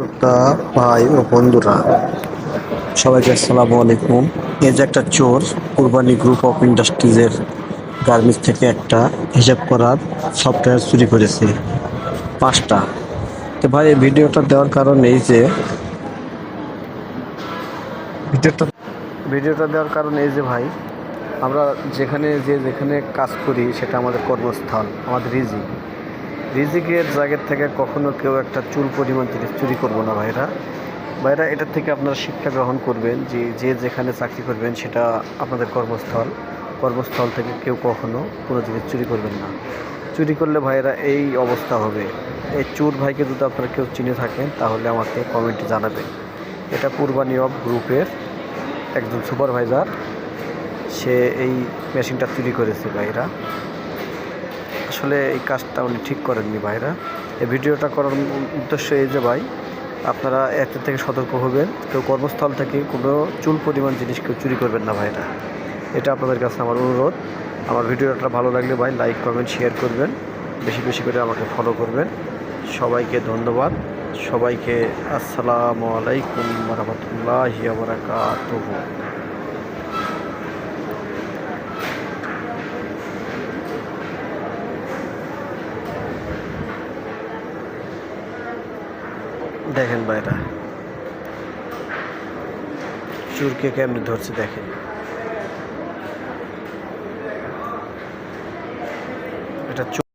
শ্রোতা, ভাই ও বন্ধুরা, সবাইকে আসসালামু আলাইকুম। এই যে একটা চোর, কুরবানি গ্রুপ অফ ইন্ডাস্ট্রিজের গার্মেন্টস থেকে একটা হিসাব করার সফটওয়্যার চুরি করেছে, পাঁচটা। তো ভাই, এই ভিডিওটা দেওয়ার কারণ এই যে, ভিডিওটা ভিডিওটা দেওয়ার কারণ এই যে ভাই, আমরা যেখানে যে যেখানে কাজ করি, সেটা আমাদের কর্মস্থল, আমাদের রিজিক। রিজিকের জায়গার থেকে কখনো কেউ একটা চুল পরিমাণ চুরি করব না ভাইরা। ভাইরা এটার থেকে আপনারা শিক্ষা গ্রহণ করবেন যে যে যেখানে চাকরি করবেন সেটা আপনাদের কর্মস্থল। কর্মস্থল থেকে কেউ কখনো কোনো জিনিস চুরি করবেন না। চুরি করলে ভাইরা এই অবস্থা হবে। এই চোর ভাইকে যদি আপনারা কেউ চিনে থাকেন, তাহলে আমাকে কমেন্টে জানাবেন। এটা কুরবানি অফ গ্রুপের একজন সুপারভাইজার, সে এই মেশিনটা চুরি করেছে ভাইরা। আসলে এই কাজটা উনি ঠিক করেননি ভাইরা। এই ভিডিওটা করার উদ্দেশ্য এই যে ভাই, আপনারা এত থেকে সতর্ক হবেন। কেউ কর্মস্থল থেকে কোনো চুল পরিমাণ জিনিস কেউ চুরি করবেন না ভাইরা। এটা আপনাদের কাছে আমার অনুরোধ। আমার ভিডিওটা ভালো লাগলে ভাই লাইক কমেন্ট শেয়ার করবেন। বেশি বেশি করে আমাকে ফলো করবেন। সবাইকে ধন্যবাদ। সবাইকে আসসালামু আলাইকুম রহমতুল্লাহ বারাকাতুহু। দেখেন ভাইরা চুরকে কেমনি ধরছে দেখেন এটা চোর